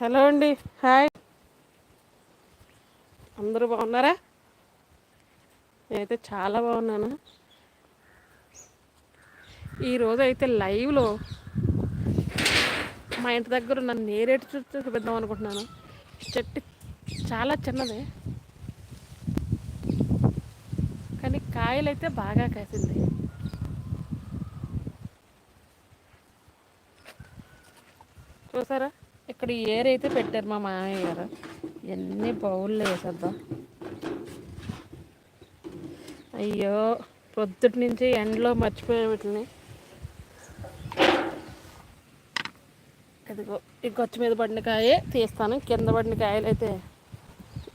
Hello అండి. Hi. అందరూ బాగున్నారా? నేనైతే చాలా బాగున్నాను. ఈరోజు అయితే లైవ్లో మా ఇంటి దగ్గర ఉన్న నేరేడు చెట్టు చూపిద్దాం అనుకుంటున్నాను. చెట్టు చాలా చిన్నది. కానీ కాయలు అయితే బాగా కాసింది. చూసారా? ఇక్కడ ఏర్ అయితే పెట్టారు మా మామయ్య గారు. ఎన్ని బౌళ్ళు వేసేద్దాం. అయ్యో పొద్దుటి నుంచి ఎండలో మర్చిపోయే వీటిని ఇదిగో ఈ గొచ్చ మీద పడిన కాయే తీస్తాను. కింద పడిన కాయలు అయితే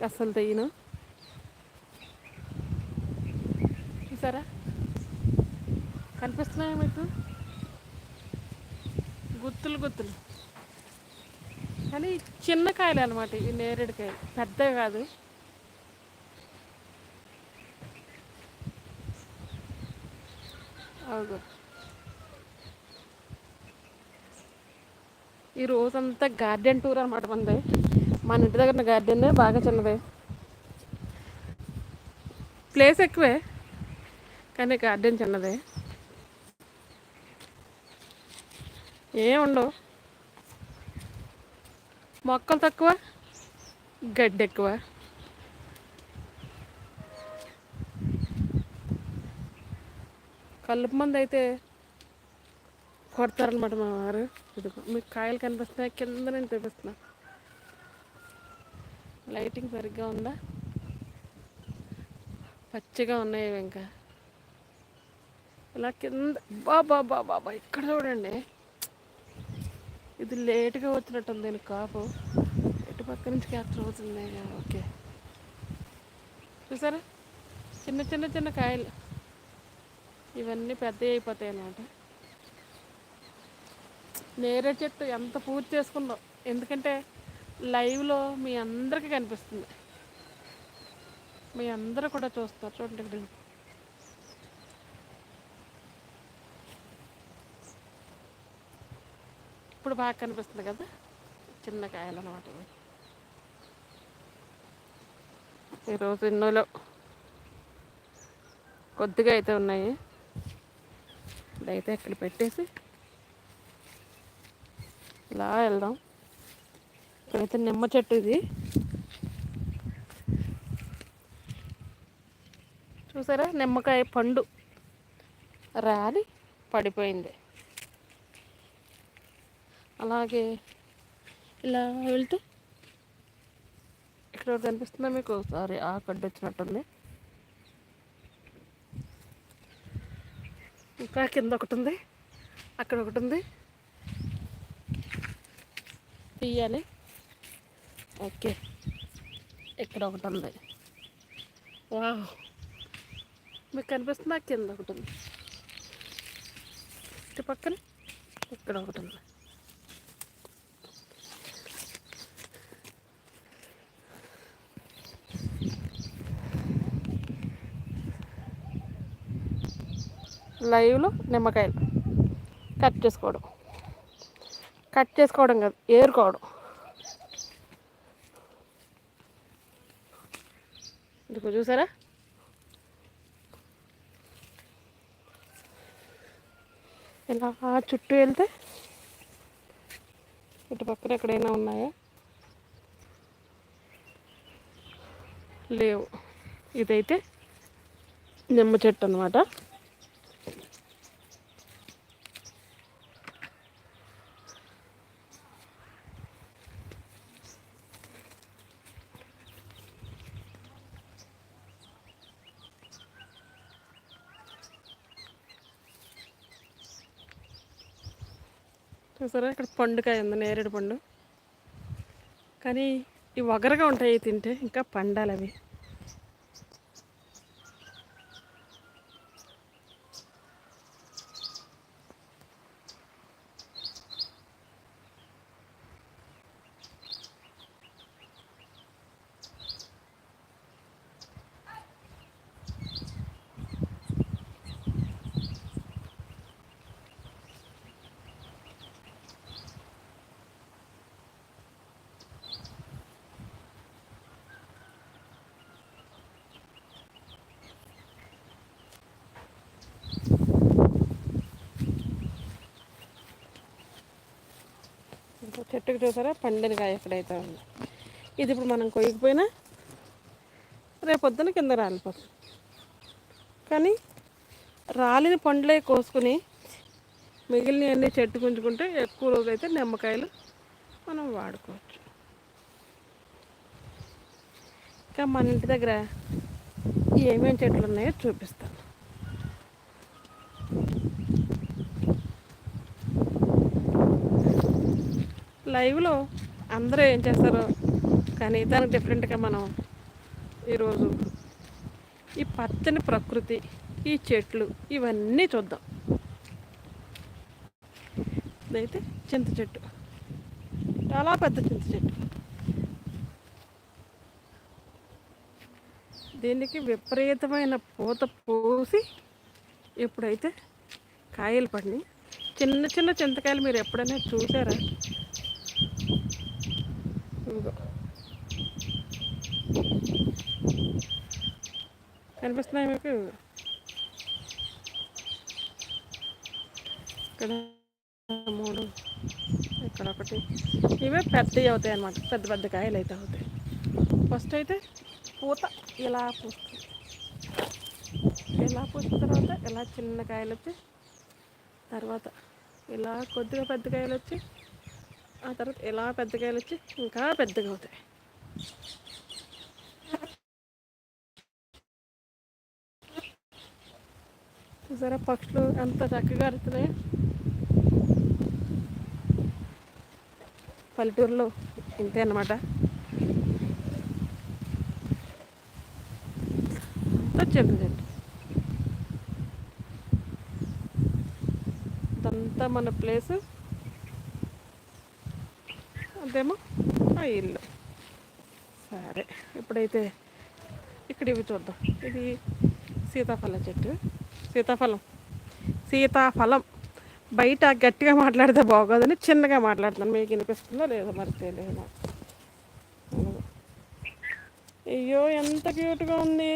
అస్సలు తీయను. చూసారా? కనిపిస్తున్నాయా మీకు? గుత్తులు గుత్తులు. కానీ చిన్న కాయలు అనమాట ఈ నేరేడుకాయలు పెద్దవి కాదు. అవును ఈ రోజంతా గార్డెన్ టూర్ అనమాట మనది. మన ఇంటి దగ్గర గార్డెన్ బాగా చిన్నదే. ప్లేస్ ఎక్కువే కానీ గార్డెన్ చిన్నదే. ఏం ఉండవు. మొక్కలు తక్కువ? గడ్డి ఎక్కువ. కలుపు మంది అయితే కొడతారనమాట మా వారు. ఇదిగో మీకు కాయలు కనిపిస్తున్నాయి. కింద నేను చూపిస్తున్నా. లైటింగ్ సరిగ్గా ఉందా? పచ్చిగా ఉన్నాయి ఇంకా. ఇలా కింద బాబా బాబా బాబా ఇక్కడ చూడండి. ఇది లేట్గా వచ్చినట్టుంది నేను కాపు. ఎటు పక్క నుంచి క్యాప్చర్ అవుతుంది? ఓకే. చూసారా? చిన్న చిన్న చిన్న కాయలు. ఇవన్నీ పెద్దవి అయిపోతాయి అన్నమాట. నేరే చెట్టు ఎంత పూర్తి చేసుకుందో. ఎందుకంటే లైవ్లో మీ అందరికీ కనిపిస్తుంది. మీ అందరూ కూడా చూస్తారు. చూడండి ఇక్కడ. ఇప్పుడు బాగా కనిపిస్తుంది కదా? చిన్న కాయలు అనమాట ఈరోజు ఎన్నోలో కొద్దిగా అయితే ఉన్నాయి. ఇదైతే ఇక్కడ పెట్టేసి ఇలా వెళ్దాం. ఇక్కడైతే నిమ్మ చెట్టు ఇది. చూసారా? నిమ్మకాయ పండు రాలి పడిపోయింది. అలాగే ఇలా వెళ్తే ఇక్కడ ఒకటి కనిపిస్తుందా మీకు ఒకసారి ఆ కడ్డు వచ్చినట్టుంది. ఇంకా కింద ఒకటి ఉంది. అక్కడ ఒకటి ఉంది. తీయాలి. ఓకే. ఇక్కడ ఒకటి ఉంది. వా మీకు కనిపిస్తుందా? కింద ఒకటి ఉంది. ఇటు పక్కన ఇక్కడ ఒకటి ఉంది. లైవ్లో నిమ్మకాయలు కట్ చేసుకోవడం. కట్ చేసుకోవడం కాదు ఏరుకోవడం. ఇదిగో చూసారా? ఇలా చుట్టూ వెళ్తే ఇటు పక్కన ఎక్కడైనా ఉన్నాయా? లేవు. ఇదైతే నిమ్మ చెట్టు అనమాట చూసారా? ఇక్కడ పండుకాయ ఉంది నేరేడు పండు. కానీ ఇవి వగరగా ఉంటాయి తింటే ఇంకా పండాలి అవి. చెట్టుకు చూసారా? పండిన కాయ ఎక్కడైతే ఉంది. ఇది ఇప్పుడు మనం కొయ్యకపోయినా రేపొద్దున కింద రాలిపోతుంది. కానీ రాలిన పండ్లే కోసుకుని మిగిలినవన్నీ చెట్టు గుంజుకుంటే ఎక్కువ రోజైతే నిమ్మకాయలు మనం వాడుకోవచ్చు. ఇంకా మన ఇంటి దగ్గర ఏమేమి చెట్లు ఉన్నాయో చూపిస్తాను. లైవ్లో అందరూ ఏం చేస్తారు? కానీ దానికి డిఫరెంట్గా మనం ఈరోజు ఈ పచ్చని ప్రకృతి ఈ చెట్లు ఇవన్నీ చూద్దాం. ఇదైతే చింత చెట్టు. చాలా పెద్ద చింత చెట్టు. దీనికి విపరీతమైన పూత పూసి ఇప్పుడైతే కాయలు పడినాయి చిన్న చిన్న చింతకాయలు మీరు ఎప్పుడైనా చూసారా? ఇదిగో. కనిపిస్తున్నాయి మీకు? ఇక్కడ మూడు ఇక్కడ ఒకటి. ఇవే పెద్దవి అవుతాయి అన్నమాట. పెద్ద పెద్ద కాయలు అయితే అవుతాయి. ఫస్ట్ అయితే పూత ఇలా పూస్తుంది. ఇలా పూసిన తర్వాత ఇలా చిన్న కాయలు వచ్చి తర్వాత ఇలా కొద్దిగా పెద్ద కాయలు వచ్చి ఆ తర్వాత ఇలా పెద్ద కాయలు వచ్చి ఇంకా పెద్దగా అవుతాయి. చూసారా పక్షులు ఎంత చక్కగా అరుతున్నాయి పల్లెటూరులో ఇంతే అన్నమాట. వచ్చింది ఇదంతా మన ప్లేస్. అదేమో? ఆ ఇల్లు. సరే ఇప్పుడైతే ఇక్కడ ఇవి చూద్దాం. ఇది సీతాఫలం చెట్టు. సీతాఫలం. సీతాఫలం. బయట గట్టిగా మాట్లాడితే బాగోదని చిన్నగా మాట్లాడుతాను మీకు వినిపిస్తుందో లేదో మరి తెలియదు నాకు. అయ్యో ఎంత క్యూట్గా ఉంది.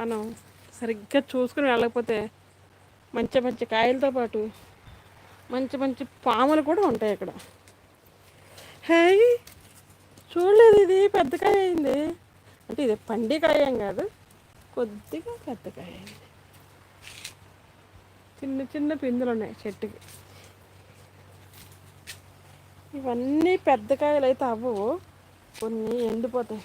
మనం సరిగ్గా చూసుకుని వెళ్ళకపోతే మంచి మంచి కాయలతో పాటు మంచి మంచి పాములు కూడా ఉంటాయి ఇక్కడ హే చూడలేదు ఇది పెద్ద కాయ అయింది. అంటే ఇది పండి కాయ ఏం కాదు కొద్దిగా పెద్ద కాయ అయింది. చిన్న చిన్న పిందులు ఉన్నాయి చెట్టుకి. ఇవన్నీ పెద్ద కాయలు అయితే అవ్వవు కొన్ని ఎండిపోతాయి.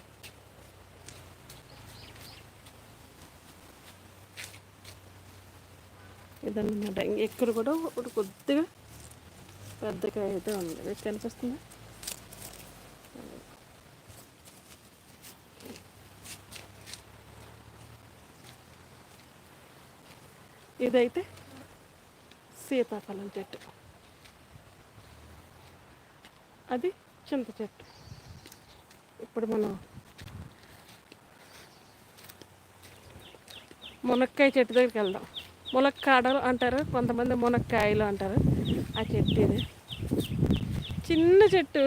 ఇదన్నమాట ఇక్కడ కూడా ఒకటి కొద్దిగా పెద్దకాయ అయితే ఉంది మీకు కనిపిస్తుందా? ఇదైతే సీతాఫలం చెట్టు. అది చింత చెట్టు. ఇప్పుడు మనం మునక్కాయ చెట్టు దగ్గరికి వెళ్దాం. ములక్కాడలు అంటారు కొంతమంది మునక్కాయలు అంటారు. ఆ చెట్టు ఇది. చిన్న చెట్టు.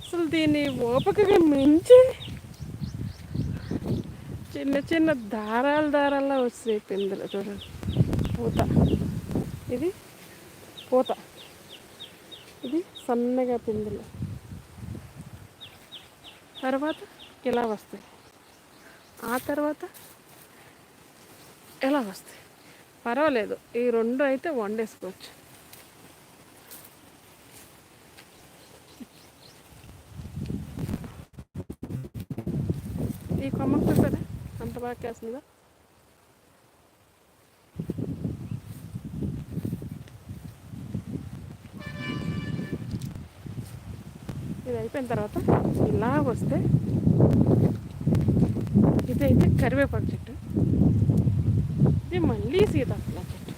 అసలు దీన్ని ఓపికగా మించి చిన్న చిన్న దారాలు దారాల్లో వస్తాయి పిందులు. చూడండి. పూత. ఇది పూత. ఇది సన్నగా పిందులు. తర్వాత ఇలా వస్తాయి. ఆ తర్వాత ఎలా వస్తాయి? పర్వాలేదు. ఈ రెండు అయితే వండేసుకోవచ్చు. ఈ కొమ్మకు చూసారా? అంత బాగా కేస్తుందా ఇది అయిపోయిన తర్వాత ఇలా వస్తే ఇదైతే కరివేపాకు చెట్టు. ఇది మళ్ళీ సీతాఫల చెట్టు.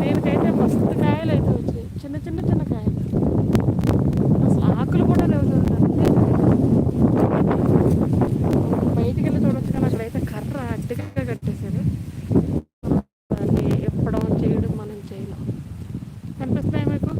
దీనికైతే మస్తు కాయలు అయితే వచ్చాయి. చిన్న చిన్న చిన్న కాయలు. అసలు ఆకులు కూడా లేవు చూడండి బయటికి వెళ్ళి చూడొచ్చు కానీ అక్కడైతే కర్ర అడ్డుగా కట్టేశారు దాన్ని ఎప్పడం చేయడం మనం చేయలేం కనిపిస్తున్నాయి మీకు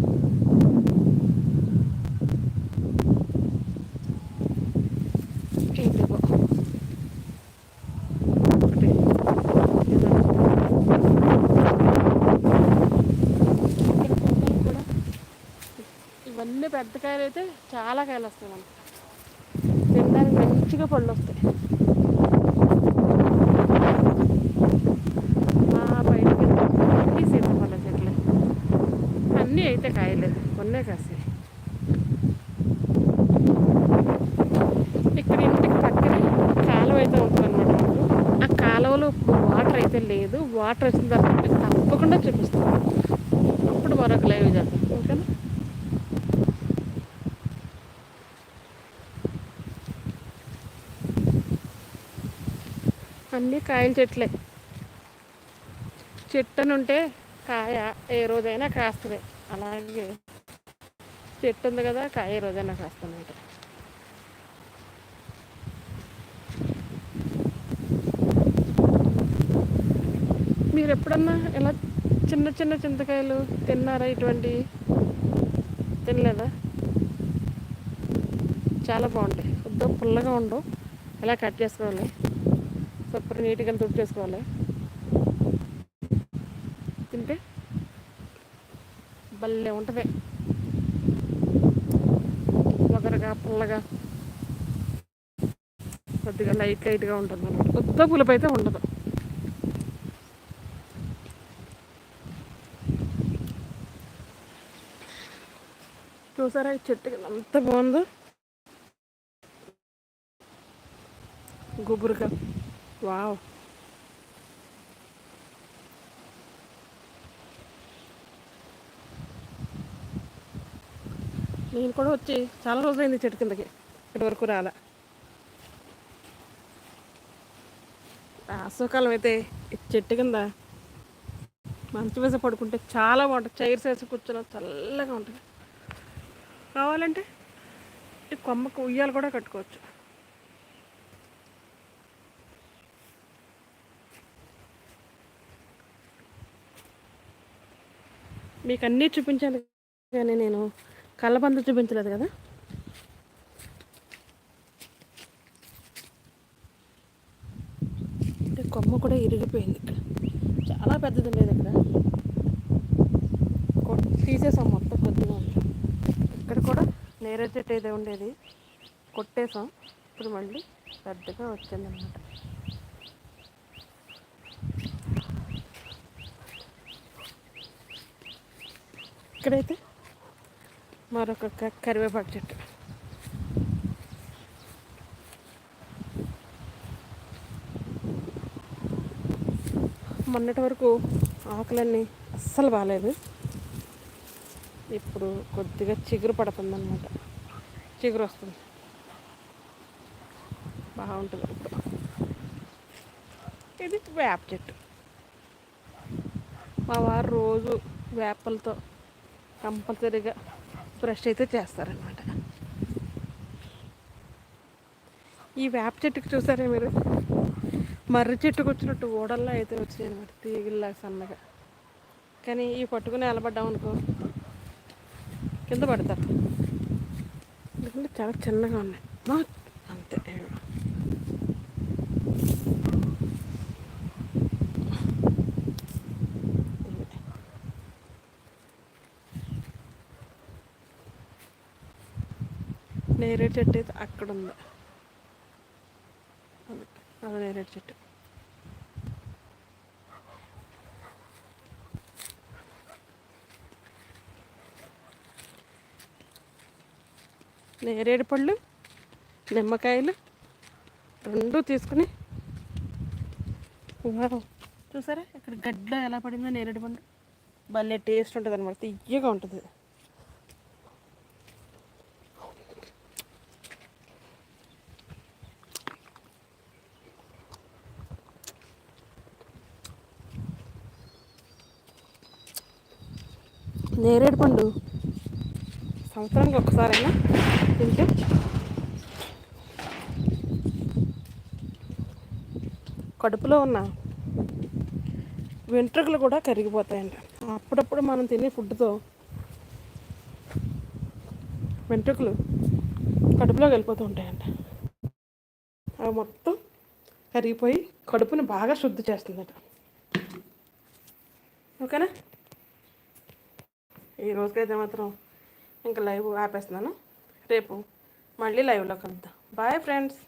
పెద్ద కాయలు అయితే చాలా కాయలు వస్తాయి మనకి. తినడానికి మంచిగా పళ్ళు వస్తాయి మా బయటకి అన్ని సీతాఫల చెట్లే. అన్నీ అయితే కాయలేదు కొన్నే కాసే ఇక్కడ ఇంటికి పక్కనే కాలువ అయితే ఉంటుందన్నమాట ఆ కాలువలో వాటర్ అయితే లేదు. వాటర్ వచ్చిన తర్వాత తప్పకుండా చూపిస్తాను అప్పుడు మరొక లైవ్ చేద్దాం. ఓకేనా? అన్నీ కాయల చెట్లే. చెట్టు అని ఉంటే కాయ ఏ రోజైనా కాస్తుంది. అలాగే చెట్టు ఉంది కదా కాయ ఏ రోజైనా కాస్తుంది మీరు ఎప్పుడన్నా ఇలా చిన్న చిన్న చింతకాయలు తిన్నారా ఇటువంటి తినలేదా? చాలా బాగుంటాయి. కొద్దిగా పుల్లగా ఉండవు. ఇలా కట్ చేసుకోవాలి? తప్పని నీట్గా తుడి చేసుకోవాలి తింటే భలే ఉంటుంది. ఒకరగా పుల్లగా కొద్దిగా లైట్ లైట్గా ఉంటుంది అనమాట కొత్త పులుపు అయితే ఉండదు. చూసారా ఈ చెట్టు అంత బాగుందో? గుబురుగా. వావ్. నేను కూడా వచ్చి చాలా రోజులైంది చెట్టు కిందకి. ఇక్కడి వరకు రాలే వేసవకాలం అయితే ఈ చెట్టు కింద మంచి వేసి పడుకుంటే చాలా బాగుంటుంది. చైర్స్ వేసి కూర్చొని చల్లగా ఉంటుంది. కావాలంటే ఈ కొమ్మకు ఉయ్యాలు కూడా కట్టుకోవచ్చు. మీకు అన్నీ చూపించాను కానీ నేను కళ్ళబంద చూపించలేదు కదా. అంటే కొమ్మ కూడా ఇరిగిపోయింది ఇక్కడ. చాలా పెద్దది ఉండేది ఇక్కడ. కొ- తీసేసాం మొత్తం కొద్దిగా. ఇక్కడ కూడా నేరే చెట్టు ఏదో ఉండేది. కొట్టేసాం. ఇప్పుడు మళ్ళీ పెద్దగా వచ్చిందన్నమాట. ఇక్కడైతే మరొక కరివేపాకు చెట్టు. మొన్నటి వరకు ఆకులన్నీ అస్సలు బాగాలేదు ఇప్పుడు కొద్దిగా చిగురు పడుతుందన్నమాట. చిగురు వస్తుంది. బాగుంటుంది ఇప్పుడు. ఇది వేప చెట్టు. మా వారు రోజు వేపలతో కంపల్సరీగా బ్రష్ అయితే చేస్తారనమాట ఈ వేప చెట్టుకి చూసారా మీరు? మర్రి చెట్టుకు వచ్చినట్టు ఓడల్లో అయితే వచ్చినాయి అనమాట తీగిల్లా సన్నగా. కానీ ఈ పట్టుకుని నిలబడ్డాం అనుకో కింద పడతారు. ఎందుకంటే చాలా చిన్నగా ఉన్నాయి మా అంతే నేరేడు చెట్టు అయితే అక్కడ ఉంది అది నేరేడు చెట్టు. నేరేడు పళ్ళు నిమ్మకాయలు రెండు తీసుకుని చూసారా? ఇక్కడ గడ్డ ఎలా పడిందో నేరేడు పండు భలే టేస్ట్ ఉంటుంది అనమాట తీయగా ఉంటుంది. నేరేడు పండు? సంవత్సరానికి ఒక్కసారైనా తింటే? కడుపులో ఉన్న వెంట్రుకలు కూడా కరిగిపోతాయంట. అప్పుడప్పుడు మనం తినే ఫుడ్తో వెంట్రుకలు కడుపులోకి వెళ్ళిపోతూ ఉంటాయంట. అవి మొత్తం కరిగిపోయి కడుపుని బాగా శుద్ధి చేస్తుందట. ఓకేనా? ఈ రోజుకైతే మాత్రం ఇంకా లైవ్ ఆపేస్తున్నాను. రేపు మళ్ళీ లైవ్లో కలుద్దాం. Bye friends.